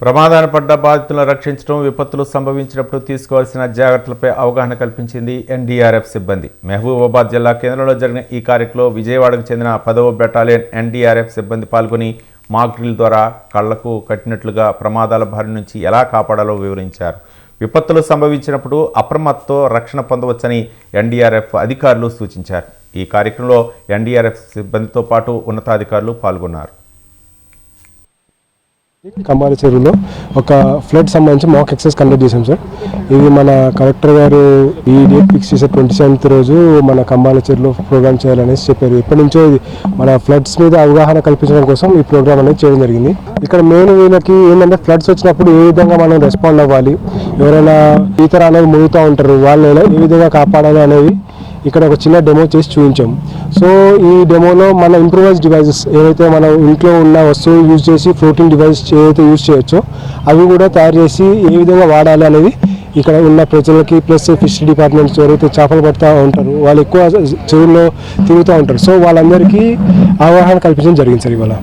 ప్రమాదాన పడ్డ బాధితులను రక్షించడం విపత్తులు సంభవించినప్పుడు తీసుకోవాల్సిన జాగ్రత్తలపై అవగాహన కల్పించింది ఎన్డీఆర్ఎఫ్ సిబ్బంది. మహబూబాబాద్ జిల్లా కేంద్రంలో జరిగిన ఈ కార్యక్రమంలో విజయవాడకు చెందిన పదవ బెటాలియన్ ఎన్డీఆర్ఎఫ్ సిబ్బంది పాల్గొని మాక్ డ్రిల్ ద్వారా కళ్ళకు కట్టినట్లుగా ప్రమాదాల బారి నుంచి ఎలా కాపాడాలో వివరించారు. విపత్తులు సంభవించినప్పుడు అప్రమత్తతో రక్షణ పొందవచ్చని ఎన్డీఆర్ఎఫ్ అధికారులు సూచించారు. ఈ కార్యక్రమంలో ఎన్డీఆర్ఎఫ్ సిబ్బందితో పాటు ఉన్నతాధికారులు పాల్గొన్నారు. కంబాల చెరువులో ఒక ఫ్లడ్ సంబంధించి మాక్ ఎక్సైజ్ కండక్ట్ చేశాం సార్ ఇది మన కలెక్టర్ గారు ఈ డేట్ ఫిక్స్ చేసే ట్వంటీ సెవెంత్ రోజు మన కమ్మాల చెరువులో ప్రోగ్రామ్ చేయాలనేసి చెప్పారు. ఎప్పటి నుంచో ఇది మన ఫ్లడ్స్ మీద అవగాహన కల్పించడం కోసం ఈ ప్రోగ్రామ్ అనేది చేయడం జరిగింది. ఇక్కడ మెయిన్ వీళ్ళకి ఏంటంటే ఫ్లడ్స్ వచ్చినప్పుడు ఏ విధంగా మనం రెస్పాండ్ అవ్వాలి? ఎవరైనా ఈతర అనేది మునుగుతూ ఉంటారు. వాళ్ళు ఎలా- ఏ విధంగా కాపాడాలి అనేవి ఇక్కడ ఒక చిన్న డెమో చేసి చూపించాం. సో ఈ డెమోలో మన ఇంప్రూవైజ్ డివైజెస్ ఏవైతే మనం ఇంట్లో ఉన్న వస్తువు యూజ్ చేసి ఫ్లోటింగ్ డివైస్ ఏదైతే యూజ్ చేయొచ్చో అవి కూడా తయారు చేసి ఏ విధంగా వాడాలి అనేది ఇక్కడ ఉన్న ప్రజలకి ప్లస్ ఫిష్ డిపార్ట్మెంట్స్ ఎవరైతే చేపలు పడుతూ ఉంటారు వాళ్ళు ఎక్కువ చెరువుల్లో తిరుగుతూ ఉంటారు. సో వాళ్ళందరికీ అవగాహన కల్పించడం జరిగింది సార్ ఇవాళ.